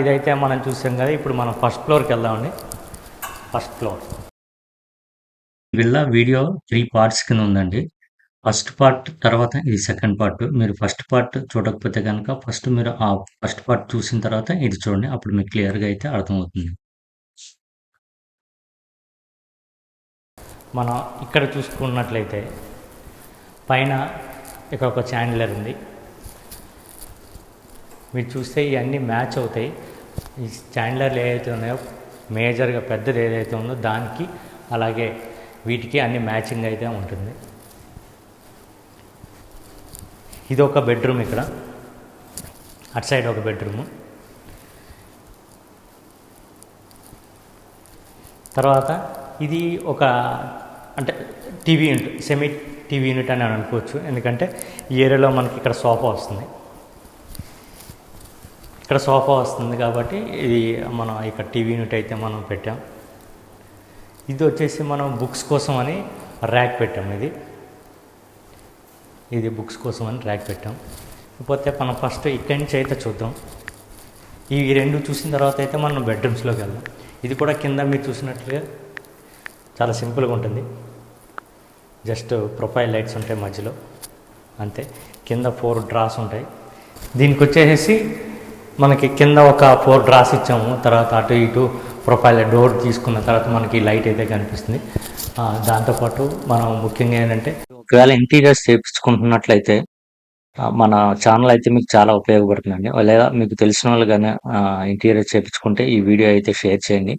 ఇదైతే మనం చూసాం కదా ఇప్పుడు మనం ఫస్ట్ ఫ్లోర్కి వెళ్దామండి. First floor villa video three parts కింద ఉందండి. ఫస్ట్ పార్ట్ తర్వాత ఇది సెకండ్ పార్ట్ మీరు ఫస్ట్ పార్ట్ చూడకపోతే కనుక ఫస్ట్ మీరు ఆ ఫస్ట్ పార్ట్ చూసిన తర్వాత ఇది చూడండి అప్పుడు మీకు క్లియర్గా అయితే అర్థమవుతుంది. మనం ఇక్కడ చూసుకున్నట్లయితే పైన ఇక్కడ ఒక ఛానలర్ ఉంది. మీరు చూస్తే ఇవన్నీ మ్యాచ్ అవుతాయి. ఈ స్టాండర్లు ఏదైతే ఉన్నాయో మేజర్గా పెద్దది ఏదైతే ఉందో దానికి అలాగే వీటికి అన్ని మ్యాచింగ్ అయితే ఉంటుంది. ఇది ఒక బెడ్రూమ్ ఇక్కడ. అటు సైడ్ ఒక బెడ్రూము. తర్వాత ఇది ఒక అంటే TV unit semi TV unit అని అనుకోవచ్చు. ఎందుకంటే ఈ ఏరియాలో మనకి ఇక్కడ సోఫా వస్తుంది. ఇక్కడ సోఫా వస్తుంది కాబట్టి ఇది మనం ఇక్కడ టీవీ యూనిట్ అయితే మనం పెట్టాం. ఇది వచ్చేసి మనం బుక్స్ కోసం అని ర్యాక్ పెట్టాం ఇది. ఇది బుక్స్ కోసం అని ర్యాక్ పెట్టాం. ఇకపోతే మనం ఫస్ట్ ఇక్కడి నుంచి అయితే చూద్దాం. ఈ రెండు చూసిన తర్వాత అయితే మనం బెడ్రూమ్స్లోకి వెళ్దాం. ఇది కూడా కింద మీరు చూసినట్లుగా చాలా సింపుల్గా ఉంటుంది. జస్ట్ ప్రొఫైల్ లైట్స్ ఉంటాయి మధ్యలో. అంతే. కింద ఫోర్ డ్రాస్ ఉంటాయి. దీనికి వచ్చేసి మనకి కింద ఒక ఫోర్ డ్రాస్ ఇచ్చాము తర్వాత అటు ఇటు ప్రొఫైల్ డోర్ తీసుకున్న తర్వాత మనకి లైట్ అయితే కనిపిస్తుంది. దాంతోపాటు మనం ముఖ్యంగా ఏంటంటే ఒకవేళ ఇంటీరియర్స్ చేయించుకుంటున్నట్లయితే మన ఛానల్ అయితే మీకు చాలా ఉపయోగపడుతుందండి. లేదా మీకు తెలిసిన వాళ్ళు కానీ ఇంటీరియర్ చేయించుకుంటే ఈ వీడియో అయితే షేర్ చేయండి.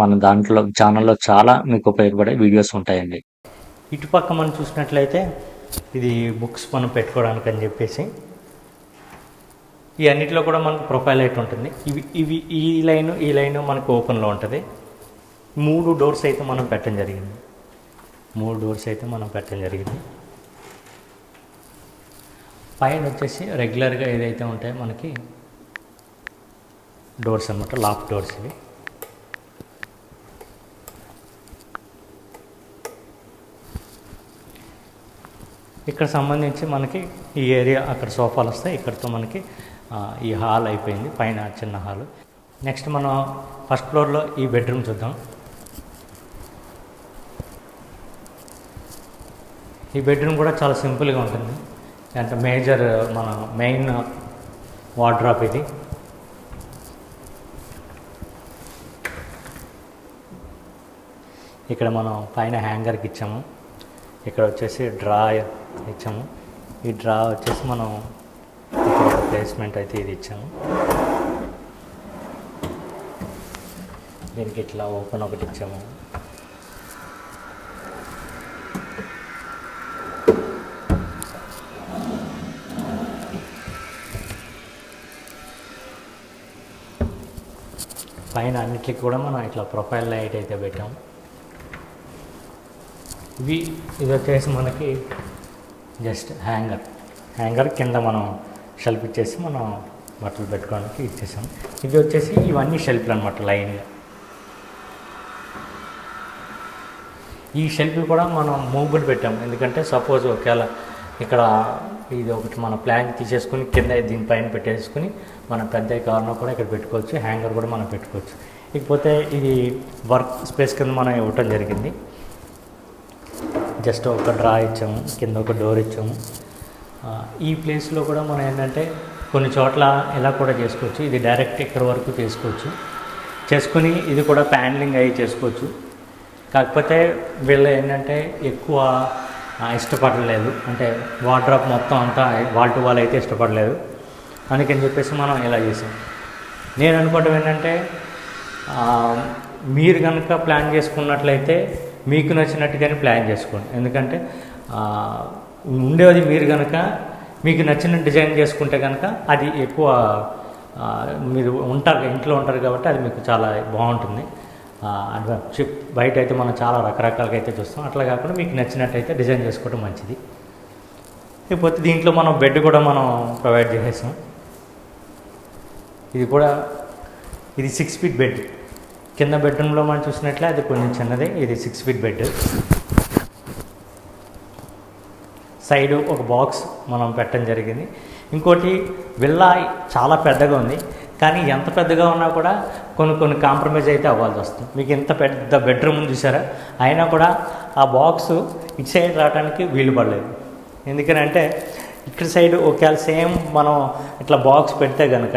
మన దాంట్లో ఛానల్లో చాలా మీకు ఉపయోగపడే వీడియోస్ ఉంటాయండి. ఇటుపక్క మనం చూసినట్లయితే ఇది బుక్స్ మనం పెట్టుకోవడానికి అని చెప్పేసి ఈ అన్నిటిలో కూడా మనకు ప్రొఫైల్ లైట్ ఉంటుంది. ఇవి ఇవి ఈ లైన్ ఈ లైన్ మనకు ఓపెన్లో ఉంటుంది. మూడు డోర్స్ అయితే మనం పెట్టడం జరిగింది. మూడు డోర్స్ అయితే మనం పెట్టడం జరిగింది. పైన వచ్చేసి రెగ్యులర్గా ఏదైతే ఉంటాయో మనకి డోర్స్ అనమాట లాక్ డోర్స్ ఇవి. ఇక్కడ సంబంధించి మనకి ఈ ఏరియా అక్కడ సోఫాలు వస్తాయి. ఇక్కడతో మనకి ఈ హాల్ అయిపోయింది పైన చిన్న హాల్. నెక్స్ట్ మనం ఫస్ట్ ఫ్లోర్లో ఈ బెడ్రూమ్ చూద్దాం. ఈ బెడ్రూమ్ కూడా చాలా సింపుల్గా ఉంటుంది. అంటే మేజర్ మన మెయిన్ వార్డ్రాప్ ఇది. ఇక్కడ మనం పైన హ్యాంగర్కి ఇచ్చాము. ఇక్కడ వచ్చేసి డ్రా ఇచ్చాము. ఈ డ్రా వచ్చేసి మనం ప్లేస్మెంట్ అయితే ఇది ఇచ్చాము. దీనికి ఇట్లా ఓపెన్ ఒకటి ఇచ్చాము. పైన అన్నిటికి కూడా మనం ఇట్లా ప్రొఫైల్ లైట్ అయితే పెట్టాం. ఇవి ఇది వచ్చేసి మనకి జస్ట్ హ్యాంగర్ హ్యాంగర్ కింద మనం షెల్ఫ్ ఇచ్చేసి మనం బట్టలు పెట్టుకోవడానికి ఇచ్చేసాం ఇది వచ్చేసి ఇవన్నీ షెల్ఫ్లు అనమాట లైన్గా ఈ షెల్ఫ్ కూడా మనం మూవ్బుల్ పెట్టాం. ఎందుకంటే సపోజ్ ఒకవేళ ఇక్కడ ఇది ఒకటి మన ప్లాన్ తీసేసుకుని కింద దీనిపైన పెట్టేసుకుని మనం పెద్ద కారణం కూడా ఇక్కడ పెట్టుకోవచ్చు హ్యాంగర్ కూడా మనం పెట్టుకోవచ్చు. ఇకపోతే ఇది వర్క్ స్పేస్ కింద మనం ఇవ్వటం జరిగింది. జస్ట్ ఒక డ్రా ఇచ్చాము కింద ఒక డోర్ ఇచ్చాము. ఈ ప్లేస్లో కూడా మనం ఏంటంటే కొన్ని చోట్ల ఇలా కూడా చేసుకోవచ్చు. ఇది డైరెక్ట్ ఇక్కడ వరకు చేసుకోవచ్చు. చేసుకుని ఇది కూడా ప్యానలింగ్ అయ్యి చేసుకోవచ్చు. కాకపోతే వీళ్ళు ఏంటంటే ఎక్కువ ఇష్టపడలేదు. అంటే వార్డ్రాప్ మొత్తం అంతా వాల్ టు వాల్ అయితే ఇష్టపడలేదు. అందుకని చెప్పేసి మనం ఇలా చేసాం. నేను అనుకోవడం ఏంటంటే మీరు కనుక ప్లాన్ చేసుకున్నట్లయితే మీకు నచ్చినట్టుగానే ప్లాన్ చేసుకోండి. ఎందుకంటే ఉండేది మీరు కనుక మీకు నచ్చిన డిజైన్ చేసుకుంటే కనుక అది ఎక్కువ మీరు ఉంటారు ఇంట్లో ఉంటారు కాబట్టి అది మీకు చాలా బాగుంటుంది. ఆ, బయట అయితే మనం చాలా రకరకాలుగా అయితే చూస్తాం. అట్లా కాకుండా మీకు నచ్చినట్టయితే డిజైన్ చేసుకోవడం మంచిది. లేకపోతే దీంట్లో మనం బెడ్ కూడా మనం ప్రొవైడ్ చేసేసాం. ఇది కూడా ఇది సిక్స్ ఫీట్ బెడ్ కింద బెడ్రూమ్లో మనం చూసినట్లే అది కొంచెం చిన్నదే ఇది సిక్స్ ఫీట్ బెడ్ సైడ్ ఒక బాక్స్ మనం పెట్టడం జరిగింది. ఇంకోటి విల్లా చాలా పెద్దగా ఉంది. కానీ ఎంత పెద్దగా ఉన్నా కూడా కొన్ని కొన్ని కాంప్రమైజ్ అయితే అవ్వాల్సి వస్తుంది. మీకు ఇంత పెద్ద బెడ్రూమ్ చూసారా? అయినా కూడా ఆ బాక్స్ ఇటు సైడ్ రావడానికి వీలు పడలేదు. ఎందుకనంటే ఇక్కడ సైడ్ ఒకవేళ సేమ్ మనం ఇట్లా బాక్స్ పెడితే కనుక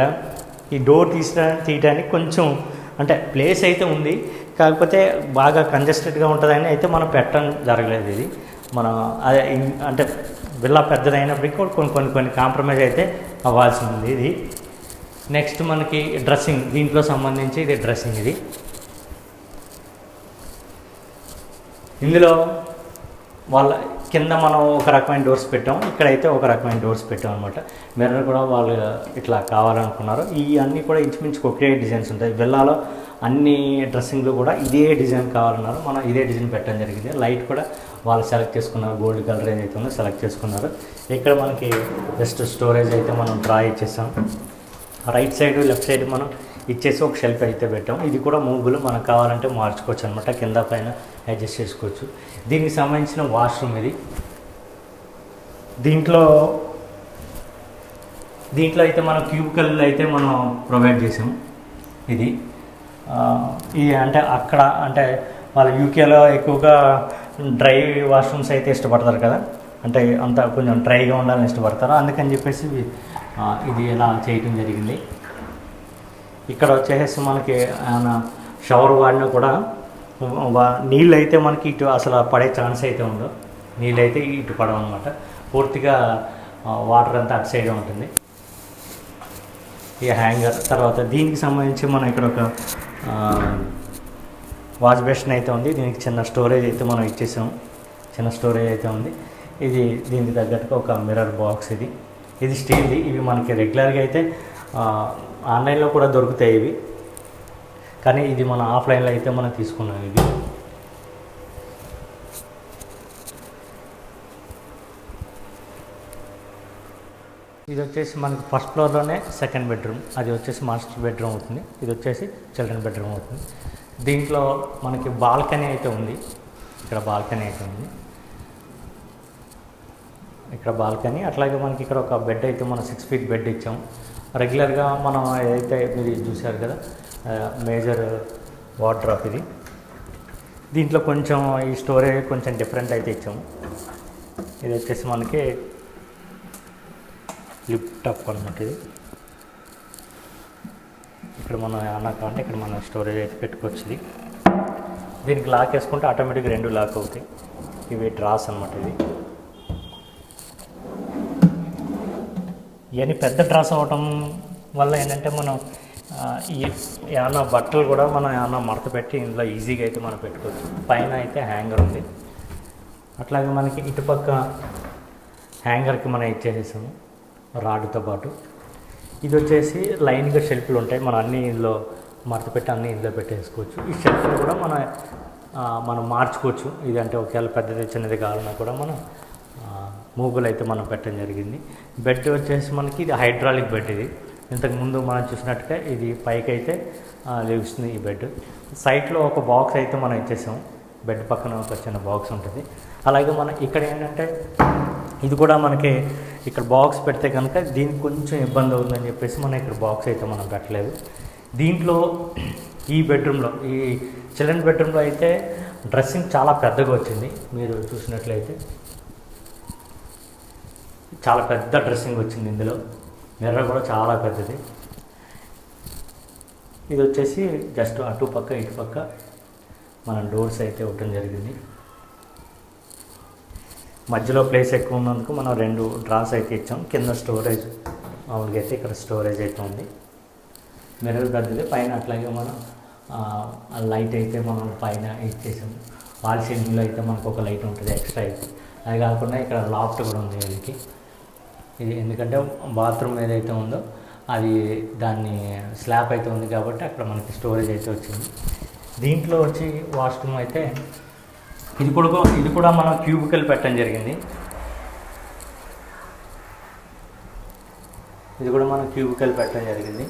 ఈ డోర్ తీసిన తీయడానికి కొంచెం అంటే ప్లేస్ అయితే ఉంది. కాకపోతే బాగా కంజెస్టెడ్గా ఉంటుందని అయితే మనం పెట్టడం జరగలేదు ఇది. మనం అదే అంటే బిల్లా పెద్దదైనప్పటికీ కూడా కొన్ని కొన్ని కొన్ని కాంప్రమైజ్ అయితే అవ్వాల్సి ఉంది ఇది. నెక్స్ట్ మనకి డ్రెస్సింగ్ దీంట్లో సంబంధించి ఇది డ్రెస్సింగ్ ఇది. ఇందులో వాళ్ళ కింద మనం ఒక రకమైన డోర్స్ పెట్టాం ఇక్కడైతే ఒక రకమైన డోర్స్ పెట్టాం అనమాట మిర్రర్ కూడా వాళ్ళు ఇట్లా కావాలనుకున్నారు. ఈ అన్నీ కూడా ఇంచుమించు ఒకే డిజైన్స్ ఉంటాయి. విల్లాలో అన్ని డ్రెస్సింగ్లు కూడా ఇదే డిజైన్ కావాలన్నారు. మనం ఇదే డిజైన్ పెట్టడం జరిగింది. లైట్ కూడా వాళ్ళు సెలెక్ట్ చేసుకున్నారు గోల్డ్ కలర్ ఏదైతే ఉందో సెలెక్ట్ చేసుకున్నారు. ఇక్కడ మనకి జస్ట్ స్టోరేజ్ అయితే మనం డ్రా ఇచ్చేసాం. రైట్ సైడ్ లెఫ్ట్ సైడ్ మనం ఇచ్చేసి ఒక షెల్ఫ్ అయితే పెట్టాం. ఇది కూడా మూగులు మనకు కావాలంటే మార్చుకోవచ్చు అనమాట కింద పైన అడ్జస్ట్ చేసుకోవచ్చు. దీనికి సంబంధించిన వాష్రూమ్ ఇది. దీంట్లో దీంట్లో అయితే మనం క్యూబికల్ అయితే మనం ప్రొవైడ్ చేసాం. ఇది. ఈ అంటే అక్కడ అంటే వాళ్ళ యూకేలో ఎక్కువగా డ్రై వాష్రూమ్స్ అయితే ఇష్టపడతారు కదా. అంటే అంత కొంచెం డ్రైగా ఉండాలని ఇష్టపడతారు. అందుకని చెప్పేసి ఇది ఇలా చేయటం జరిగింది. ఇక్కడ వచ్చేసి మనకి ఏమైనా షవర్ వాడినా కూడా వా- నీళ్ళు అయితే మనకి ఇటు అసలు పడే ఛాన్స్ అయితే ఉండదు. నీళ్ళు అయితే ఇటు పడవు అనమాట పూర్తిగా వాటర్ అంతా అటు సైడ్ ఉంటుంది. ఈ హ్యాంగర్. తర్వాత దీనికి సంబంధించి మనం ఇక్కడ ఒక వాష్ బేషన్ అయితే ఉంది. దీనికి చిన్న స్టోరేజ్ అయితే మనం ఇచ్చేసాం. చిన్న స్టోరేజ్ అయితే ఉంది. ఇది దీనికి తగ్గట్టుగా ఒక మిర్రర్ బాక్స్ ఇది. ఇది స్టీల్ది. ఇవి మనకి రెగ్యులర్గా అయితే ఆన్లైన్లో కూడా దొరుకుతాయి ఇవి. కానీ ఇది మన ఆఫ్లైన్లో అయితే మనం తీసుకున్నాం ఇది. ఇది వచ్చేసి మనకి ఫస్ట్ ఫ్లోర్లోనే సెకండ్ బెడ్రూమ్. అది వచ్చేసి మాస్టర్ బెడ్రూమ్ అవుతుంది. ఇది వచ్చేసి చిల్డ్రన్ బెడ్రూమ్ అవుతుంది. దీంట్లో మనకి బాల్కనీ అయితే ఉంది. ఇక్కడ బాల్కనీ అయితే ఉంది. ఇక్కడ బాల్కనీ. అట్లాగే మనకి ఇక్కడ ఒక బెడ్ అయితే మనం సిక్స్ ఫీట్ బెడ్ ఇచ్చాము రెగ్యులర్గా మనం ఏదైతే మీరు చూశారు కదా మేజర్ వార్డ్రాప్ ఇది. దీంట్లో కొంచెం ఈ స్టోరేజ్ కొంచెం డిఫరెంట్ అయితే ఇచ్చాము ఇది వచ్చేసి మనకి లిప్ టాప్ అనమాట ఇది. ఇక్కడ మనం ఏమన్నా కావాలంటే ఇక్కడ మనం స్టోరేజ్ అయితే పెట్టుకోవచ్చు ఇది దీనికి లాక్ వేసుకుంటే ఆటోమేటిక్గా రెండు లాక్ అవుతాయి. ఇవి డ్రాస్ అనమాట ఇది ఇవన్నీ పెద్ద డ్రాస్ అవ్వటం వల్ల ఏంటంటే మనం ఏమన్నా బట్టలు కూడా మనం ఏమన్నా మడత పెట్టి ఇందులో ఈజీగా అయితే మనం పెట్టుకోవచ్చు. పైన అయితే హ్యాంగర్ ఉంది. అట్లాగే మనకి ఇటుపక్క హ్యాంగర్కి మనం ఇచ్చేసేసాము. రాడ్తో పాటు. ఇది వచ్చేసి లైన్గా షెల్ఫ్లు ఉంటాయి. మనం అన్నీ ఇందులో మడతపెట్టి అన్నీ ఇందులో పెట్టేసుకోవచ్చు. ఈ షెల్ఫ్లు కూడా మన మనం మార్చుకోవచ్చు. ఇది అంటే ఒకవేళ పెద్దది చిన్నది కావాలన్నా కూడా మనం మూగులు అయితే మనం పెట్టడం జరిగింది. బెడ్ వచ్చేసి మనకి ఇది హైడ్రాలిక్ బెడ్ ఇది. ఇంతకుముందు మనం చూసినట్టుగా ఇది పైకి అయితే ఆ, ఈ బెడ్. సైట్లో ఒక బాక్స్ అయితే మనం ఇచ్చేసాం. బెడ్ పక్కన ఒక చిన్న బాక్స్ ఉంటుంది. అలాగే మనం ఇక్కడ ఏంటంటే ఇది కూడా మనకి ఇక్కడ బాక్స్ పెడితే కనుక దీనికి కొంచెం ఇబ్బంది అవుతుందని చెప్పేసి మనం ఇక్కడ బాక్స్ అయితే మనం పెట్టలేదు. దీంట్లో ఈ బెడ్రూమ్లో ఈ చిల్డ్రన్ బెడ్రూమ్లో అయితే డ్రెస్సింగ్ చాలా పెద్దగా వచ్చింది. మీరు చూసినట్లయితే చాలా పెద్ద డ్రెస్సింగ్ వచ్చింది ఇందులో. మిర్రర్ కూడా చాలా పెద్దది. ఇది వచ్చేసి జస్ట్ అటు పక్క ఇటు పక్క మన డోర్స్ అయితే ఇవ్వటం జరిగింది. మధ్యలో ప్లేస్ ఎక్కువ ఉన్నందుకు మనం రెండు డ్రాస్ అయితే ఇచ్చాం. కింద స్టోరేజ్ మామూలుగా అయితే ఇక్కడ స్టోరేజ్ అయితే ఉంది. మిర్రర్ పెద్దది. పైన అట్లాగే మనం ఆ, లైట్ అయితే మనం పైన ఇచ్చేసాం వాల్ సీలింగ్లో అయితే మనకు ఒక లైట్ ఉంటుంది ఎక్స్ట్రా అయితే. అది కాకుండా ఇక్కడ లాఫ్ట్ కూడా ఉంది వీళ్ళకి. ఇది ఎందుకంటే బాత్రూమ్ ఏదైతే ఉందో అది దాన్ని స్లాబ్ అయితే ఉంది కాబట్టి అక్కడ మనకి స్టోరేజ్ అయితే వచ్చింది. దీంట్లో వచ్చి వాష్రూమ్ అయితే ఇది కూడా ఇది కూడా మనం క్యూబికల్ పెట్టడం జరిగింది. ఇది కూడా మనం క్యూబికల్ పెట్టడం జరిగింది.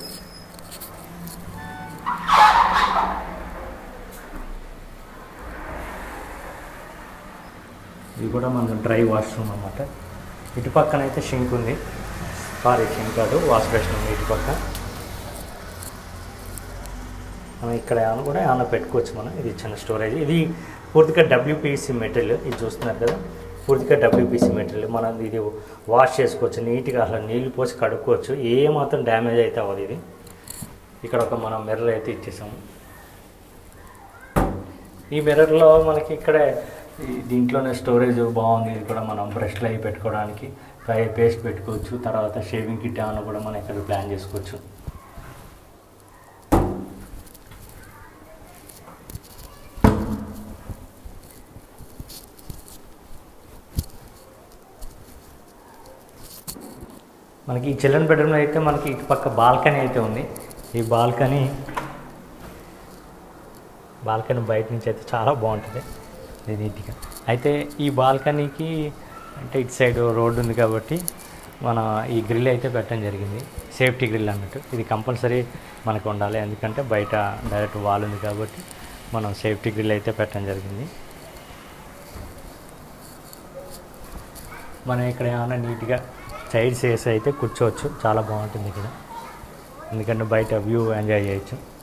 ఇది కూడా మన డ్రై వాష్రూమ్ అనమాట ఇటు పక్కన అయితే షింక్ ఉంది. సారీ షింక్ కాదు వాష్ బేషన్ ఉంది ఇటు పక్క. మనం ఇక్కడ ఏమైనా కూడా ఏమైనా పెట్టుకోవచ్చు మనం. ఇది చిన్న స్టోరేజ్. ఇది పూర్తిగా డబ్ల్యూపీసీ మెటీరియల్ ఇది చూస్తున్నారు కదా. పూర్తిగా డబ్ల్యూపీసీ మెటీరియల్. మనం ఇది వాష్ చేసుకోవచ్చు నీట్గా అసలు నీళ్ళు పోసి కడుక్కోవచ్చు. ఏ మాత్రం డ్యామేజ్ అయితే అవ్వదు ఇది. ఇక్కడ ఒక మనం మిర్రర్ అయితే ఇచ్చేసాము. ఈ మిర్రర్లో మనకి ఇక్కడే ఈ దీంట్లోనే స్టోరేజ్ బాగుంది. ఇది కూడా మనం బ్రష్లు అవి పెట్టుకోవడానికి పై పేస్ట్ పెట్టుకోవచ్చు. తర్వాత షేవింగ్ కిట్ అని కూడా మనం ఇక్కడ ప్లాన్ చేసుకోవచ్చు. మనకి ఈ చిల్డ్రన్ బెడ్రూమ్లో అయితే మనకి ఇటు పక్క బాల్కనీ అయితే ఉంది. ఈ బాల్కనీ బాల్కనీ బయట నుంచి అయితే చాలా బాగుంటుంది. ఇది నీట్గా. అయితే ఈ బాల్కనీకి అంటే ఇటు సైడ్ రోడ్డు ఉంది కాబట్టి మన ఈ గ్రిల్ అయితే పెట్టడం జరిగింది. సేఫ్టీ గ్రిల్ అన్నట్టు. ఇది కంపల్సరీ మనకు ఉండాలి. ఎందుకంటే బయట డైరెక్ట్ వాల్ ఉంది కాబట్టి మనం సేఫ్టీ గ్రిల్ అయితే పెట్టడం జరిగింది. మనం ఇక్కడ ఏమైనా నీట్గా చైర్స్ వేసి అయితే కూర్చోవచ్చు. చాలా బాగుంటుంది ఇక్కడ. ఎందుకంటే బయట వ్యూ ఎంజాయ్ చేయొచ్చు.